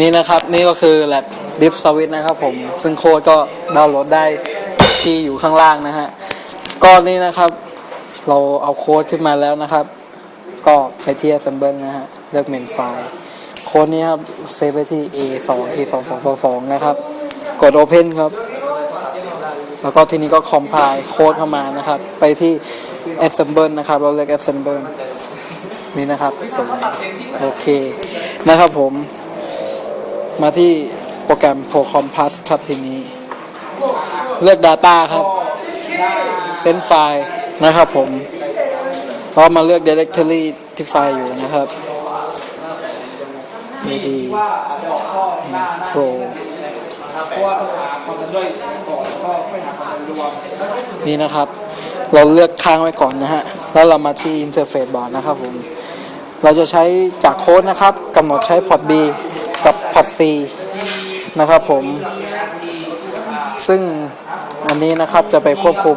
นี่นะครับนี่ก็คือแลบดิฟสวิตนะครับผม ซึ่งโค้ดก็ดาวน์โหลดได้ที่อยู่ข้างล่างนะฮะก็นี่นะครับ เราเอาโค้ดขึ้นมาแล้วนะครับ ก็ไปที่ assemble นะฮะเลือกเมนไฟล์โค้ดนี้ครับเซฟไว้ที่ a 2 k 2 2 2 2นะครับ กด open ครับ แล้วก็ทีนี้ก็ compile โค้ดเข้ามานะครับ ไปที่ assemble นะครับ เราเลือก assemble นี่นะครับโอเคนะครับผม มาที่โปรแกรม Procom Plus ครับทีนี้ เลือก Data ครับ Send File นะครับผมก็มาเลือก Directory ที่ไฟล์อยู่นะครับดีดีโปรนี่นะครับ เราเลือกค้างไว้ก่อนนะฮะ แล้วเรามาที่ Interface Board นะครับผม เราจะใช้จากโค้ดนะครับกำหนดใช้พอร์ต B กับพอร์ต C นะครับผม ซึ่งอันนี้นะครับจะไปควบคุม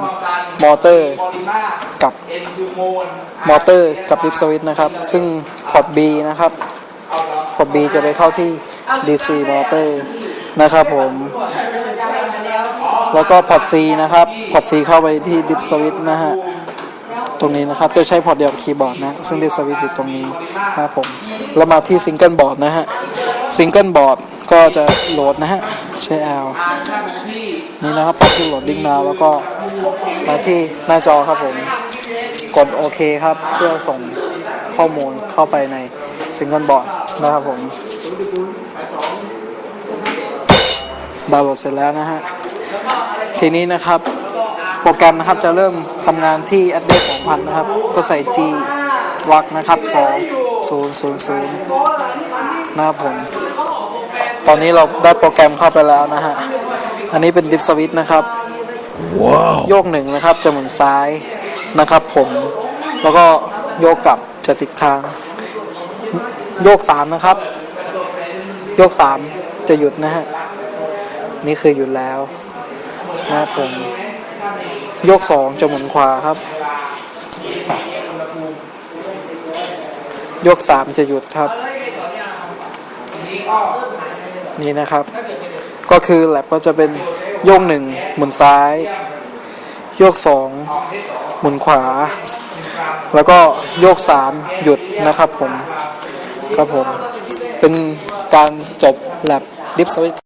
มอเตอร์กับมอเตอร์กับลิฟสวิตนะครับ ซึ่งพอร์ต B นะครับพอร์ต B จะไปเข้าที่ DC มอเตอร์นะครับผม แล้วก็พอร์ต C นะครับพอร์ต C เข้าไปที่ดิฟสวิตนะฮะตรงนี้นะครับจะใช้พอร์ตเดียวกับคีย์บอร์ดนะ ซึ่งดิฟสวิตอยู่ตรงนี้นะครับผม แล้วมาที่ซิงเกิลบอร์ดนะฮะ ซิงเกิลบอร์ดก็จะโหลดนะฮะใช้ L นี่นะครับไปที่โหลดดิ้งนาวแล้วก็มาที่หน้าจอครับผม กดโอเคครับ เพื่อส่งข้อมูลเข้าไปในซิงเกิลบอร์ดนะครับผมดาวน์โหลดเสร็จแล้วนะฮะ ทีนี้นะครับโปรแกรมนะครับจะเริ่มทำงานที่ address 2,000 นะครับ ก็ใส่ G วักนะครับ 2 0 0 0 นะครับผม ตอนนี้เราได้โปรแกรมเข้าไปแล้วนะฮะ อันนี้เป็นดิฟสวิตนะครับโยกหนึ่งนะครับจะหมุนซ้ายนะครับ ผม แล้วก็โยกกลับจะติดค้าง โยกสามนะครับ โยกสามจะหยุดนะฮะ นี่คือหยุดแล้วนะครับผม โยกสองจะหมุนขวาครับโยกสามจะหยุดครับ นี่นะครับ ก็คือแลบก็จะเป็นโยกหนึ่งหมุนซ้าย โยกสองหมุนขวา แล้วก็โยกสามหยุดนะครับผม ครับผม เป็นการจบแลบดิฟสวิต